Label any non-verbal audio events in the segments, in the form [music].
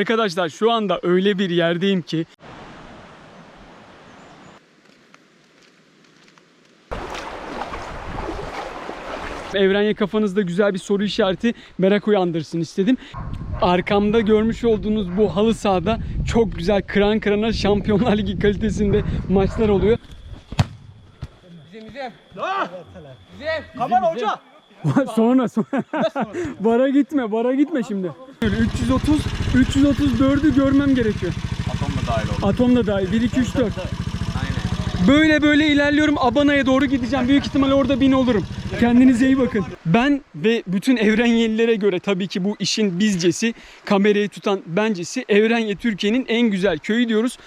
Arkadaşlar şu anda öyle bir yerdeyim ki Evrenye kafanızda güzel bir soru işareti merak uyandırsın istedim. Arkamda görmüş olduğunuz bu halı sahada çok güzel kıran kırana Şampiyonlar Ligi kalitesinde maçlar oluyor. Bizim bizim. Bizim. Kaman hoca. Sonra sonra. [laughs] bara gitme, bara gitme şimdi. 330 334'ü görmem gerekiyor. Atom da dahil oldu. Atom da dahil. 1 2 3 4. Aynen. Böyle böyle ilerliyorum. Abana'ya doğru gideceğim. Büyük ihtimal orada bin olurum. Kendinize iyi bakın. Ben ve bütün Evrenyelilere göre tabii ki bu işin bizcesi, kamerayı tutan bencesi Evrenye Türkiye'nin en güzel köyü diyoruz.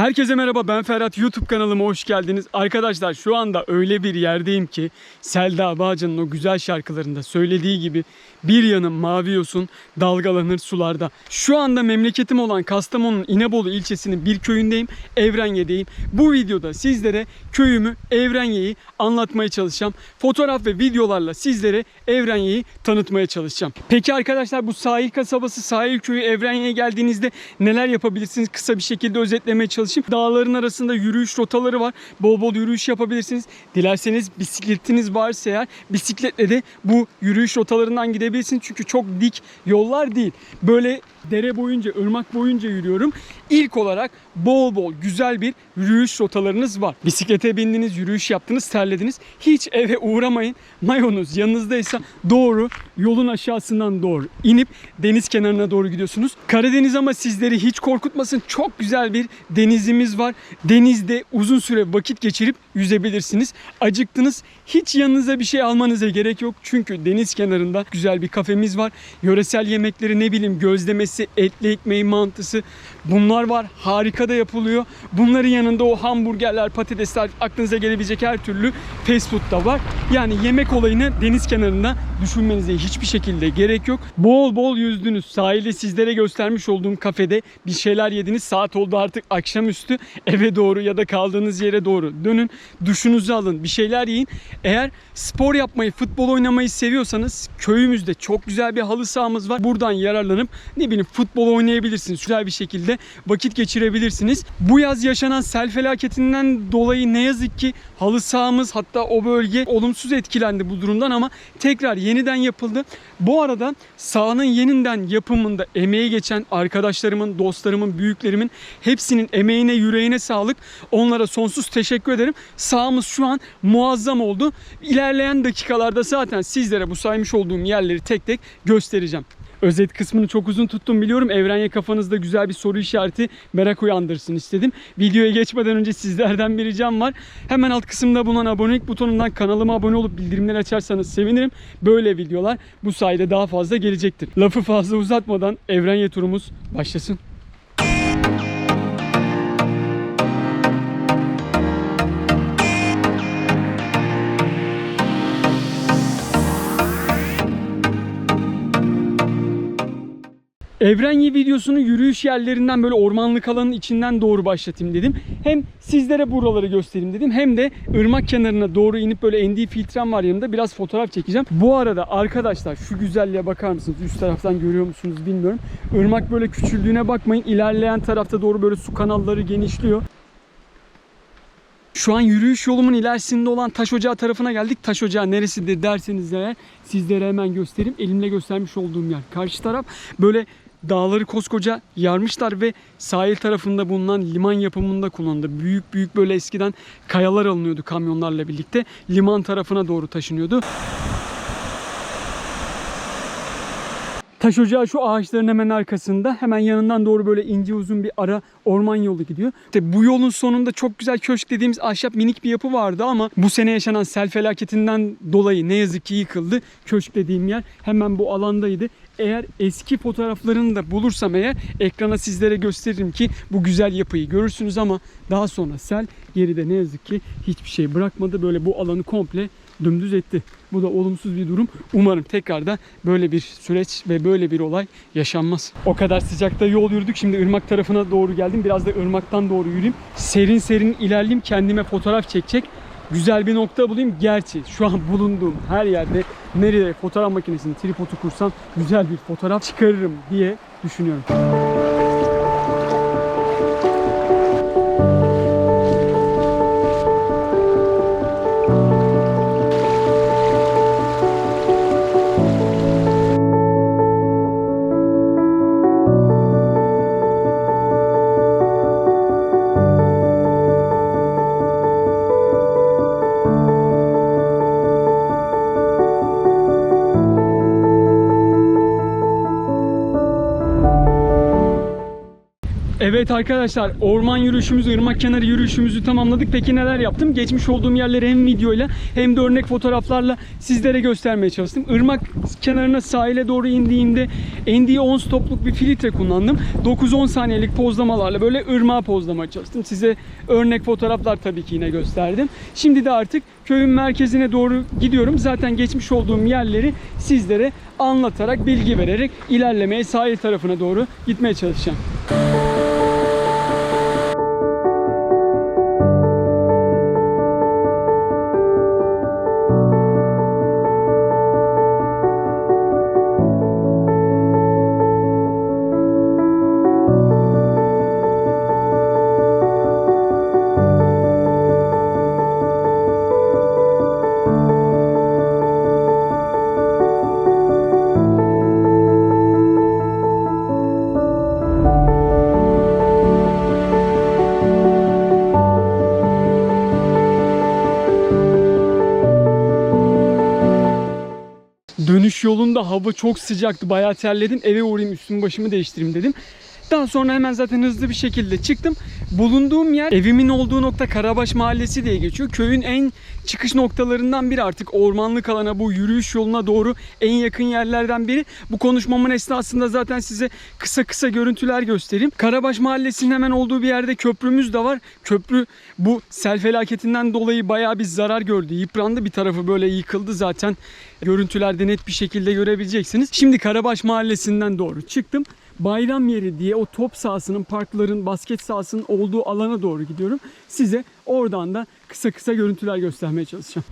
Herkese merhaba ben Ferhat YouTube kanalıma hoş geldiniz. Arkadaşlar şu anda öyle bir yerdeyim ki Selda Bağcan'ın o güzel şarkılarında söylediği gibi bir yanım mavi yosun dalgalanır sularda. Şu anda memleketim olan Kastamonu'nun İnebolu ilçesinin bir köyündeyim. Evrenye'deyim. Bu videoda sizlere köyümü Evrenye'yi anlatmaya çalışacağım. Fotoğraf ve videolarla sizlere Evrenye'yi tanıtmaya çalışacağım. Peki arkadaşlar bu sahil kasabası sahil köyü Evrenye'ye geldiğinizde neler yapabilirsiniz? Kısa bir şekilde özetlemeye çalışayım. Dağların arasında yürüyüş rotaları var. Bol bol yürüyüş yapabilirsiniz. Dilerseniz bisikletiniz varsa eğer bisikletle de bu yürüyüş rotalarından gidebilirsiniz. Çünkü çok dik yollar değil. Böyle dere boyunca, ırmak boyunca yürüyorum. İlk olarak bol bol güzel bir yürüyüş rotalarınız var. Bisiklete bindiniz, yürüyüş yaptınız, terlediniz. Hiç eve uğramayın. Mayonuz yanınızdaysa doğru yolun aşağısından doğru inip deniz kenarına doğru gidiyorsunuz. Karadeniz ama sizleri hiç korkutmasın. Çok güzel bir denizimiz var. Denizde uzun süre vakit geçirip yüzebilirsiniz. Acıktınız. Hiç yanınıza bir şey almanıza gerek yok. Çünkü deniz kenarında güzel bir kafemiz var. Yöresel yemekleri ne bileyim gözlemesi, etli ekmeği, mantısı bunlar var. Harika da yapılıyor. Bunların yanında o hamburgerler, patatesler aklınıza gelebilecek her türlü fast food da var. Yani yemek olayını deniz kenarında düşünmenize hiçbir şekilde gerek yok. Bol bol yüzdünüz. Sahilde sizlere göstermiş olduğum kafede bir şeyler yediniz. Saat oldu artık akşamüstü. Eve doğru ya da kaldığınız yere doğru dönün. Duşunuzu alın. Bir şeyler yiyin. Eğer spor yapmayı, futbol oynamayı seviyorsanız köyümüzde çok güzel bir halı sahamız var. Buradan yararlanıp ne bileyim futbol oynayabilirsiniz. Güzel bir şekilde vakit geçirebilirsiniz. Bu yaz yaşanan sel felaketinden dolayı ne yazık ki halı sahamız hatta o bölge olumsuz etkilendi bu durumdan ama tekrar yeniden yapıldı. Bu arada sahanın yeniden yapımında emeği geçen arkadaşlarımın, dostlarımın, büyüklerimin hepsinin emeğine, yüreğine sağlık. Onlara sonsuz teşekkür ederim. Sahamız şu an muazzam oldu. İlerleyen dakikalarda zaten sizlere bu saymış olduğum yerleri tek tek göstereceğim. Özet kısmını çok uzun tuttum biliyorum. Evrenye kafanızda güzel bir soru işareti merak uyandırsın istedim. Videoya geçmeden önce sizlerden bir ricam var. Hemen alt kısımda bulunan abonelik butonundan kanalıma abone olup bildirimleri açarsanız sevinirim. Böyle videolar bu sayede daha fazla gelecektir. Lafı fazla uzatmadan Evrenye turumuz başlasın. Evrenye videosunu yürüyüş yerlerinden böyle ormanlık alanın içinden doğru başlatayım dedim. Hem sizlere buraları göstereyim dedim hem de ırmak kenarına doğru inip böyle ND filtrem var yanımda biraz fotoğraf çekeceğim. Bu arada arkadaşlar şu güzelliğe bakar mısınız? Üst taraftan görüyor musunuz bilmiyorum. Irmak böyle küçüldüğüne bakmayın. İlerleyen tarafta doğru böyle su kanalları genişliyor. Şu an yürüyüş yolumun ilerisinde olan Taş Ocağı tarafına geldik. Taş Ocağı neresidir derseniz eğer sizlere hemen göstereyim. Elimle göstermiş olduğum yer. Karşı taraf böyle dağları koskoca yarmışlar ve sahil tarafında bulunan liman yapımında kullanıldı. Büyük büyük böyle eskiden kayalar alınıyordu kamyonlarla birlikte. Liman tarafına doğru taşınıyordu. Taş ocağı şu ağaçların hemen arkasında. Hemen yanından doğru böyle ince uzun bir ara orman yolu gidiyor. İşte bu yolun sonunda çok güzel köşk dediğimiz ahşap minik bir yapı vardı ama bu sene yaşanan sel felaketinden dolayı ne yazık ki yıkıldı. Köşk dediğim yer hemen bu alandaydı. Eğer eski fotoğraflarını da bulursam eğer ekrana sizlere gösteririm ki bu güzel yapıyı görürsünüz ama daha sonra sel geride ne yazık ki hiçbir şey bırakmadı. Böyle bu alanı komple dümdüz etti. Bu da olumsuz bir durum. Umarım tekrardan böyle bir süreç ve böyle bir olay yaşanmaz. O kadar sıcakta yol yürüdük. Şimdi ırmak tarafına doğru geldim. Biraz da ırmaktan doğru yürüyeyim. Serin serin ilerleyeyim. Kendime fotoğraf çekecek. Güzel bir nokta bulayım. Gerçi şu an bulunduğum her yerde nereye fotoğraf makinesini tripodu kursam güzel bir fotoğraf çıkarırım diye düşünüyorum. Evet arkadaşlar orman yürüyüşümüzü, ırmak kenarı yürüyüşümüzü tamamladık. Peki neler yaptım? Geçmiş olduğum yerleri hem videoyla hem de örnek fotoğraflarla sizlere göstermeye çalıştım. Irmak kenarına sahile doğru indiğimde ND 10 stopluk bir filtre kullandım. 9-10 saniyelik pozlamalarla böyle ırmağa pozlamaya çalıştım. Size örnek fotoğraflar tabii ki yine gösterdim. Şimdi de artık köyün merkezine doğru gidiyorum. Zaten geçmiş olduğum yerleri sizlere anlatarak, bilgi vererek ilerlemeye sahil tarafına doğru gitmeye çalışacağım. Hava çok sıcaktı. Bayağı terledim. Eve uğrayayım üstümü başımı değiştireyim dedim. Daha sonra hemen zaten hızlı bir şekilde çıktım. Bulunduğum yer evimin olduğu nokta Karabaş Mahallesi diye geçiyor. Köyün en çıkış noktalarından biri artık ormanlık alana bu yürüyüş yoluna doğru en yakın yerlerden biri. Bu konuşmamın esnasında zaten size kısa kısa görüntüler göstereyim. Karabaş Mahallesi'nin hemen olduğu bir yerde köprümüz de var. Köprü bu sel felaketinden dolayı bayağı bir zarar gördü. Yıprandı bir tarafı böyle yıkıldı zaten. Görüntülerde net bir şekilde görebileceksiniz. Şimdi Karabaş Mahallesi'nden doğru çıktım. Bayram yeri diye o top sahasının, parkların, basket sahasının olduğu alana doğru gidiyorum. Size oradan da kısa kısa görüntüler göstermeye çalışacağım.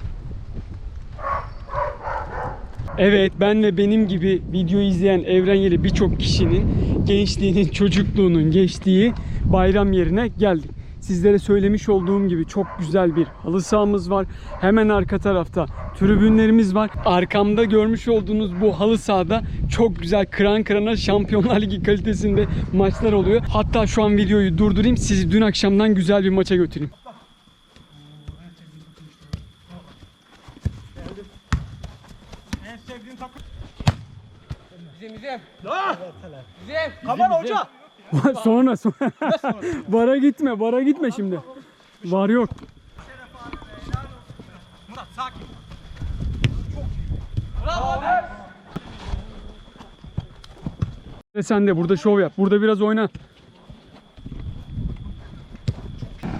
Evet ben ve benim gibi video izleyen evren yeri birçok kişinin gençliğinin, çocukluğunun geçtiği bayram yerine geldik. Sizlere söylemiş olduğum gibi çok güzel bir halı sahamız var. Hemen arka tarafta tribünlerimiz var. Arkamda görmüş olduğunuz bu halı sahada çok güzel kıran kırana Şampiyonlar Ligi kalitesinde maçlar oluyor. Hatta şu an videoyu durdurayım sizi dün akşamdan güzel bir maça götüreyim. Bizim bizim. Ah! Bizim. Kaman hoca. Sonra sonra. [laughs] Bara gitme, bara gitme şimdi. Var yok. Murat sakin. Ve sen de burada şov yap. Burada biraz oyna.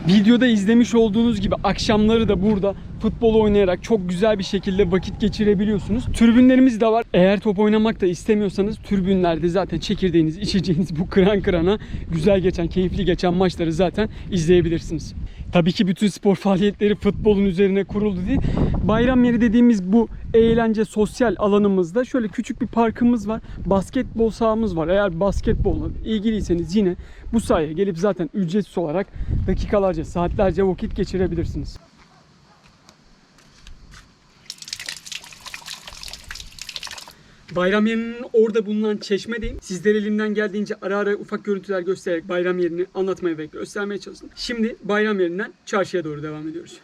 Videoda izlemiş olduğunuz gibi akşamları da burada futbol oynayarak çok güzel bir şekilde vakit geçirebiliyorsunuz. Türbünlerimiz de var. Eğer top oynamak da istemiyorsanız türbünlerde zaten çekirdeğiniz, [laughs] içeceğiniz bu kıran kırana güzel geçen, keyifli geçen maçları zaten izleyebilirsiniz. Tabii ki bütün spor [laughs] faaliyetleri futbolun üzerine kuruldu değil. Bayram yeri dediğimiz bu eğlence sosyal alanımızda şöyle küçük bir parkımız var. Basketbol sahamız var. Eğer basketbolla ilgiliyseniz yine bu sahaya gelip zaten ücretsiz olarak dakikalarca, saatlerce vakit geçirebilirsiniz. Bayram yerinin orada bulunan çeşmedeyim. Sizlere elimden geldiğince ara ara ufak görüntüler göstererek bayram yerini anlatmaya ve göstermeye çalıştım. Şimdi bayram yerinden çarşıya doğru devam ediyoruz.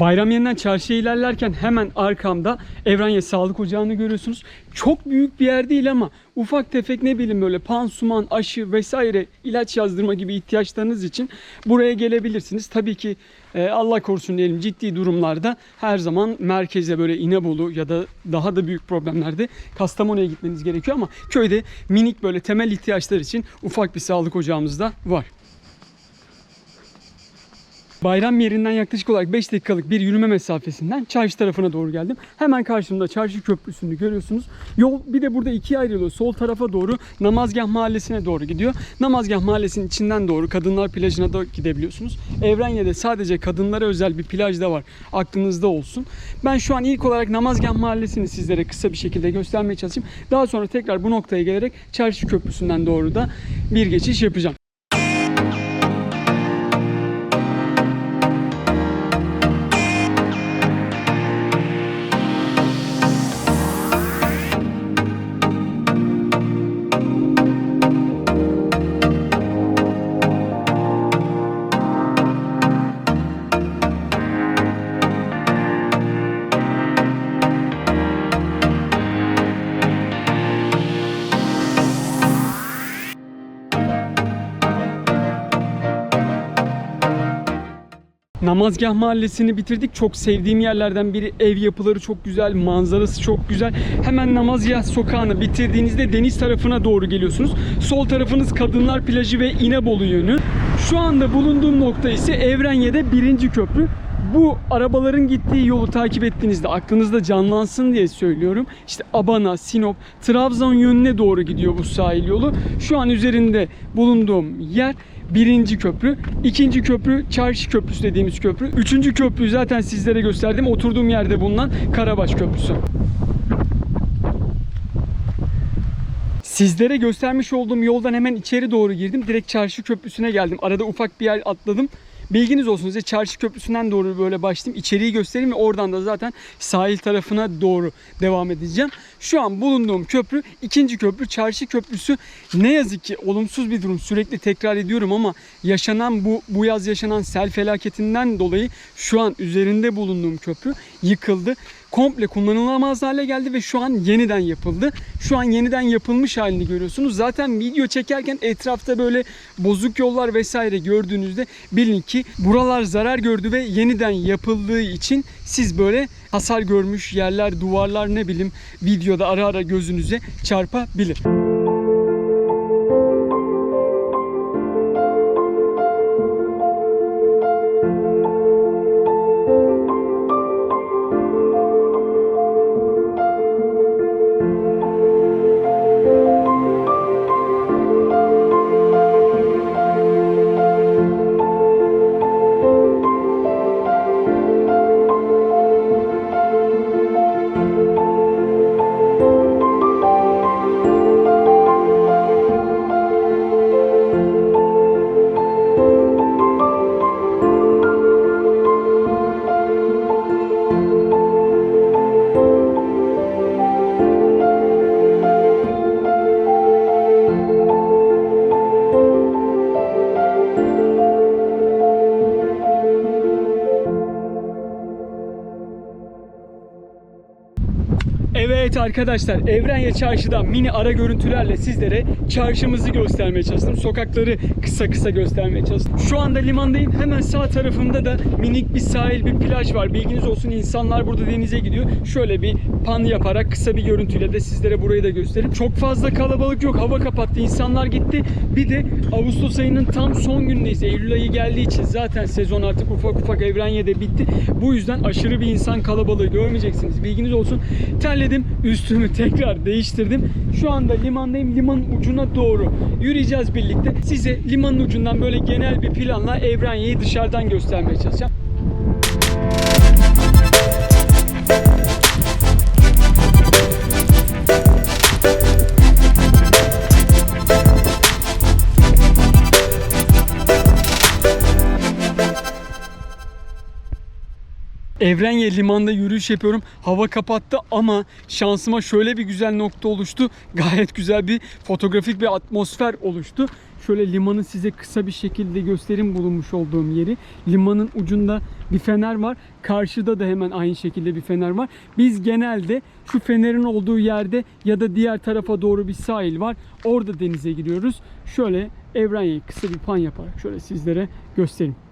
Bayram yerinden çarşıya ilerlerken hemen arkamda Evranye Sağlık Ocağı'nı görüyorsunuz. Çok büyük bir yer değil ama ufak tefek ne bileyim böyle pansuman, aşı vesaire ilaç yazdırma gibi ihtiyaçlarınız için buraya gelebilirsiniz. Tabii ki e, Allah korusun diyelim ciddi durumlarda her zaman merkeze böyle İnebolu ya da daha da büyük problemlerde Kastamonu'ya gitmeniz gerekiyor ama köyde minik böyle temel ihtiyaçlar için ufak bir sağlık ocağımız da var. Bayram yerinden yaklaşık olarak 5 dakikalık bir yürüme mesafesinden çarşı tarafına doğru geldim. Hemen karşımda çarşı köprüsünü görüyorsunuz. Yol bir de burada ikiye ayrılıyor. Sol tarafa doğru Namazgah Mahallesi'ne doğru gidiyor. Namazgah Mahallesi'nin içinden doğru Kadınlar Plajı'na da gidebiliyorsunuz. Evrenye'de sadece kadınlara özel bir plaj da var. Aklınızda olsun. Ben şu an ilk olarak Namazgah Mahallesi'ni sizlere kısa bir şekilde göstermeye çalışayım. Daha sonra tekrar bu noktaya gelerek çarşı köprüsünden doğru da bir geçiş yapacağım. Namazgah Mahallesi'ni bitirdik. Çok sevdiğim yerlerden biri. Ev yapıları çok güzel, manzarası çok güzel. Hemen Namazgah Sokağı'nı bitirdiğinizde deniz tarafına doğru geliyorsunuz. Sol tarafınız Kadınlar Plajı ve İnebolu yönü. Şu anda bulunduğum nokta ise Evrenye'de birinci köprü. Bu arabaların gittiği yolu takip ettiğinizde aklınızda canlansın diye söylüyorum. İşte Abana, Sinop, Trabzon yönüne doğru gidiyor bu sahil yolu. Şu an üzerinde bulunduğum yer birinci köprü. ikinci köprü Çarşı Köprüsü dediğimiz köprü. Üçüncü köprüyü zaten sizlere gösterdim. Oturduğum yerde bulunan Karabaş Köprüsü. Sizlere göstermiş olduğum yoldan hemen içeri doğru girdim. Direkt Çarşı Köprüsü'ne geldim. Arada ufak bir yer atladım. Bilginiz olsun size Çarşı Köprüsü'nden doğru böyle başlayayım. İçeriği göstereyim ve oradan da zaten sahil tarafına doğru devam edeceğim. Şu an bulunduğum köprü ikinci köprü Çarşı Köprüsü. Ne yazık ki olumsuz bir durum. Sürekli tekrar ediyorum ama yaşanan bu bu yaz yaşanan sel felaketinden dolayı şu an üzerinde bulunduğum köprü yıkıldı komple kullanılamaz hale geldi ve şu an yeniden yapıldı. Şu an yeniden yapılmış halini görüyorsunuz. Zaten video çekerken etrafta böyle bozuk yollar vesaire gördüğünüzde bilin ki buralar zarar gördü ve yeniden yapıldığı için siz böyle hasar görmüş yerler, duvarlar ne bileyim videoda ara ara gözünüze çarpabilir. Evet arkadaşlar Evrenye Çarşı'dan mini ara görüntülerle sizlere çarşımızı göstermeye çalıştım. Sokakları kısa kısa göstermeye çalıştım. Şu anda limandayım. Hemen sağ tarafımda da minik bir sahil bir plaj var. Bilginiz olsun insanlar burada denize gidiyor. Şöyle bir pan yaparak kısa bir görüntüyle de sizlere burayı da göstereyim. Çok fazla kalabalık yok. Hava kapattı. insanlar gitti. Bir de Ağustos ayının tam son günündeyiz. Eylül ayı geldiği için zaten sezon artık ufak ufak Evrenye'de bitti. Bu yüzden aşırı bir insan kalabalığı görmeyeceksiniz. Bilginiz olsun. Terledim. Üstümü [laughs] tekrar değiştirdim. Şu anda limandayım. Limanın ucuna doğru yürüyeceğiz birlikte. Size limanın ucundan böyle genel bir planla Evrenye'yi dışarıdan göstermeye çalışacağım. Evrenye limanda yürüyüş yapıyorum. Hava kapattı ama şansıma şöyle bir güzel nokta oluştu. [laughs] Gayet güzel bir fotoğrafik bir atmosfer oluştu. Şöyle limanı size kısa bir şekilde göstereyim bulunmuş olduğum yeri. Limanın ucunda bir fener var. Karşıda da hemen aynı şekilde bir fener var. Biz genelde şu fenerin olduğu yerde ya da diğer tarafa doğru bir sahil var. Orada denize giriyoruz. Şöyle Evrenye'yi kısa bir pan yaparak şöyle sizlere göstereyim.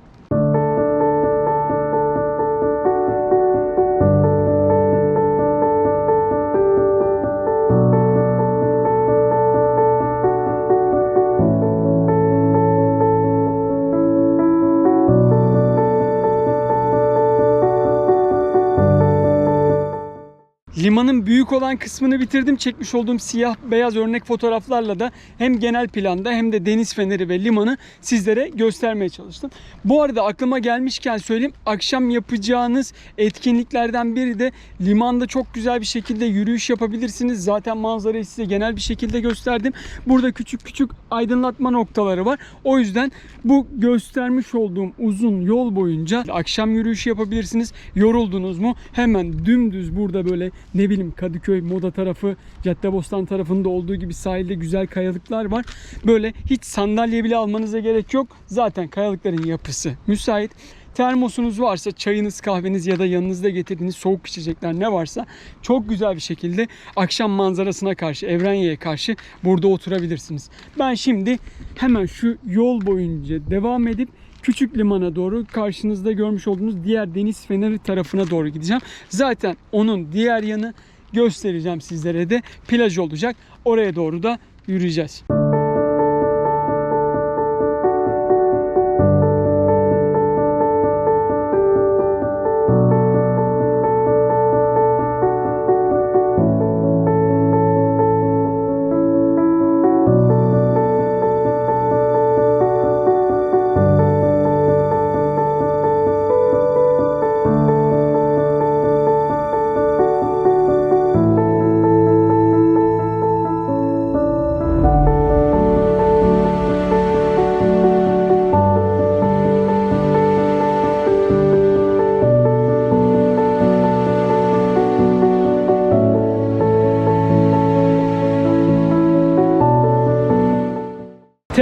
Limanın büyük olan kısmını bitirdim. Çekmiş olduğum siyah beyaz örnek fotoğraflarla da hem genel planda hem de deniz feneri ve limanı sizlere göstermeye çalıştım. Bu arada aklıma gelmişken söyleyeyim. Akşam yapacağınız etkinliklerden biri de limanda çok güzel bir şekilde yürüyüş yapabilirsiniz. Zaten manzarayı size genel bir şekilde gösterdim. Burada küçük küçük aydınlatma noktaları var. O yüzden bu göstermiş olduğum uzun yol boyunca akşam yürüyüşü yapabilirsiniz. Yoruldunuz mu hemen dümdüz burada böyle ne bileyim Kadıköy Moda tarafı, Caddebostan tarafında olduğu gibi sahilde güzel kayalıklar var. Böyle hiç sandalye bile almanıza gerek yok. Zaten kayalıkların yapısı müsait. Termosunuz varsa çayınız, kahveniz ya da yanınızda getirdiğiniz soğuk içecekler ne varsa çok güzel bir şekilde akşam manzarasına karşı, Evrenye'ye karşı burada oturabilirsiniz. Ben şimdi hemen şu yol boyunca devam edip küçük limana doğru karşınızda görmüş olduğunuz diğer deniz feneri tarafına doğru gideceğim. Zaten onun diğer yanı göstereceğim sizlere de plaj olacak. Oraya doğru da yürüyeceğiz.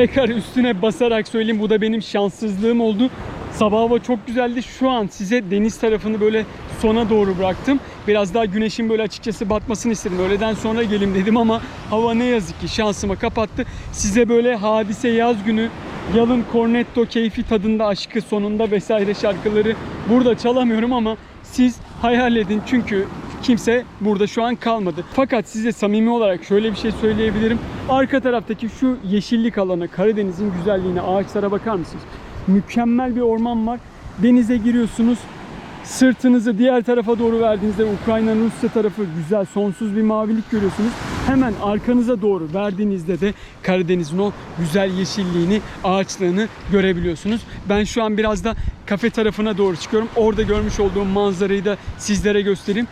Tekrar üstüne basarak söyleyeyim bu da benim şanssızlığım oldu. Sabah hava çok güzeldi. Şu an size deniz tarafını böyle sona doğru bıraktım. Biraz daha güneşin böyle açıkçası batmasını istedim. Öğleden sonra gelim dedim ama hava ne yazık ki şansıma kapattı. Size böyle hadise yaz günü yalın cornetto keyfi tadında aşkı sonunda vesaire şarkıları burada çalamıyorum ama siz hayal edin çünkü kimse burada şu an kalmadı. Fakat size samimi olarak şöyle bir şey söyleyebilirim. Arka taraftaki şu yeşillik alana, Karadeniz'in güzelliğine, ağaçlara bakar mısınız? Mükemmel bir orman var. Denize giriyorsunuz. Sırtınızı diğer tarafa doğru verdiğinizde Ukrayna'nın Rusya tarafı güzel sonsuz bir mavilik görüyorsunuz. Hemen arkanıza doğru verdiğinizde de Karadeniz'in o güzel yeşilliğini, ağaçlığını görebiliyorsunuz. Ben şu an biraz da kafe tarafına doğru çıkıyorum. Orada görmüş olduğum manzarayı da sizlere göstereyim.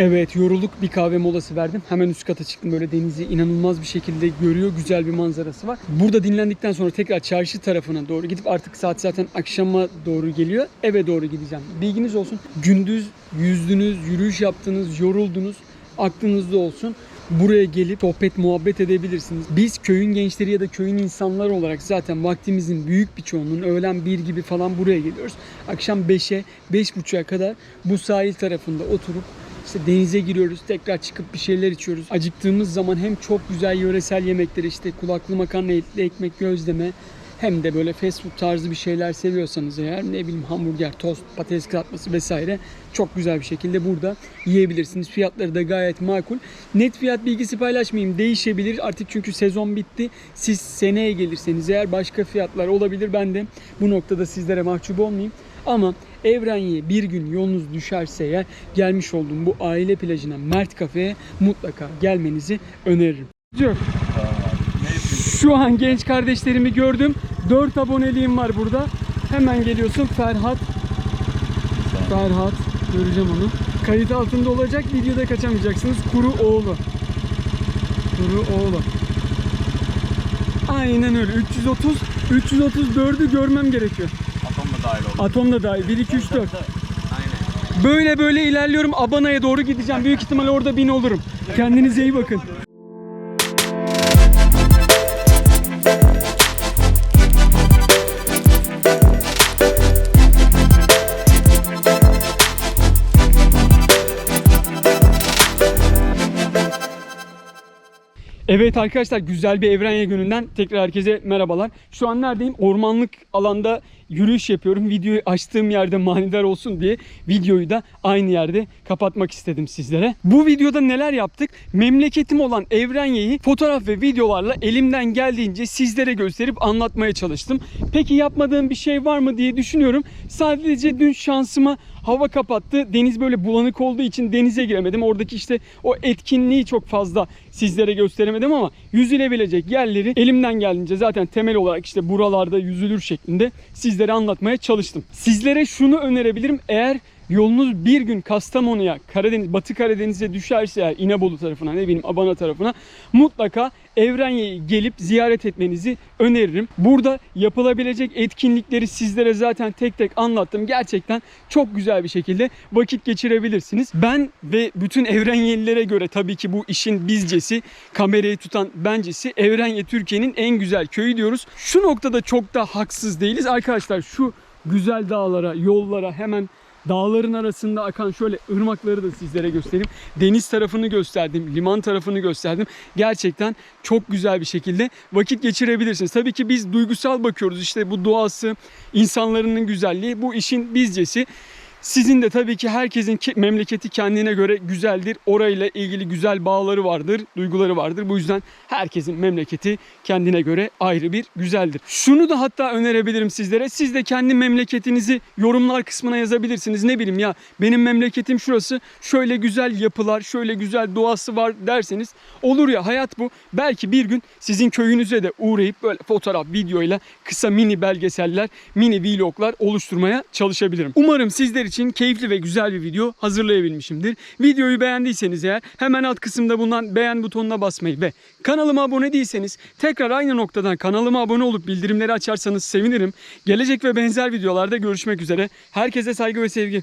Evet yorulduk bir kahve molası verdim. Hemen üst kata çıktım böyle denizi inanılmaz bir şekilde görüyor. Güzel bir manzarası var. Burada dinlendikten sonra tekrar çarşı tarafına doğru gidip artık saat zaten akşama doğru geliyor. Eve doğru gideceğim. Bilginiz olsun. Gündüz yüzdünüz, yürüyüş yaptınız, yoruldunuz. Aklınızda olsun. Buraya gelip sohbet muhabbet edebilirsiniz. Biz köyün gençleri ya da köyün insanları olarak zaten vaktimizin büyük bir çoğunluğunu öğlen 1 gibi falan buraya geliyoruz. Akşam 5'e 5.30'a kadar bu sahil tarafında oturup işte denize giriyoruz, tekrar çıkıp bir şeyler içiyoruz. Acıktığımız zaman hem çok güzel yöresel yemekler işte kulaklı makarna, etli ekmek, gözleme hem de böyle fast food tarzı bir şeyler seviyorsanız eğer ne bileyim hamburger, tost, patates kızartması vesaire çok güzel bir şekilde burada yiyebilirsiniz. Fiyatları da gayet makul. Net fiyat bilgisi paylaşmayayım. Değişebilir artık çünkü sezon bitti. Siz seneye gelirseniz eğer başka fiyatlar olabilir. Ben de bu noktada sizlere mahcup olmayayım. Ama Evrenye'ye bir gün yolunuz düşerse eğer gelmiş olduğum bu aile plajına Mert Kafe'ye mutlaka gelmenizi öneririm. Şu an genç kardeşlerimi gördüm. 4 aboneliğim var burada. Hemen geliyorsun Ferhat. Ferhat. Göreceğim onu. Kayıt altında olacak. Videoda kaçamayacaksınız. Kuru oğlu. Kuru oğlu. Aynen öyle. 330 334'ü görmem gerekiyor. Dahil oldu. Atom da dahil. 1 2 3 4. Aynen. Böyle böyle ilerliyorum. Abana'ya doğru gideceğim. Büyük ihtimal orada bin olurum. Kendinize iyi bakın. Evet arkadaşlar güzel bir Evrenya gününden tekrar herkese merhabalar. Şu an neredeyim? Ormanlık alanda yürüyüş yapıyorum. Videoyu açtığım yerde manidar olsun diye videoyu da aynı yerde kapatmak istedim sizlere. Bu videoda neler yaptık? Memleketim olan Evrenya'yı fotoğraf ve videolarla elimden geldiğince sizlere gösterip anlatmaya çalıştım. Peki yapmadığım bir şey var mı diye düşünüyorum. Sadece dün şansıma hava kapattı. Deniz böyle bulanık olduğu için denize giremedim. Oradaki işte o etkinliği çok fazla sizlere gösteremedim ama yüzülebilecek yerleri elimden geldiğince zaten temel olarak işte buralarda yüzülür şeklinde sizlere anlatmaya çalıştım. Sizlere şunu önerebilirim. Eğer yolunuz bir gün Kastamonu'ya, Karadeniz, Batı Karadeniz'e düşerse eğer İnebolu tarafına, ne bileyim Abana tarafına mutlaka Evrenya'yı gelip ziyaret etmenizi öneririm. Burada yapılabilecek etkinlikleri sizlere zaten tek tek anlattım. Gerçekten çok güzel bir şekilde vakit geçirebilirsiniz. Ben ve bütün Evrenyelilere göre tabii ki bu işin bizcesi, kamerayı tutan bencesi Evrenya Türkiye'nin en güzel köyü diyoruz. Şu noktada çok da haksız değiliz. Arkadaşlar şu güzel dağlara, yollara hemen Dağların arasında akan şöyle ırmakları da sizlere göstereyim. Deniz tarafını gösterdim, liman tarafını gösterdim. Gerçekten çok güzel bir şekilde vakit geçirebilirsiniz. Tabii ki biz duygusal bakıyoruz. İşte bu doğası, insanların güzelliği bu işin bizcesi. Sizin de tabii ki herkesin memleketi kendine göre güzeldir. Orayla ilgili güzel bağları vardır, duyguları vardır. Bu yüzden herkesin memleketi kendine göre ayrı bir güzeldir. Şunu da hatta önerebilirim sizlere. Siz de kendi memleketinizi yorumlar kısmına yazabilirsiniz. Ne bileyim ya benim memleketim şurası. Şöyle güzel yapılar, şöyle güzel doğası var derseniz olur ya hayat bu. Belki bir gün sizin köyünüze de uğrayıp böyle fotoğraf, videoyla kısa mini belgeseller, mini vloglar oluşturmaya çalışabilirim. Umarım sizler için keyifli ve güzel bir video hazırlayabilmişimdir. Videoyu beğendiyseniz eğer hemen alt kısımda bulunan beğen butonuna basmayı ve kanalıma abone değilseniz tekrar aynı noktadan kanalıma abone olup bildirimleri açarsanız sevinirim. Gelecek ve benzer videolarda görüşmek üzere. Herkese saygı ve sevgi.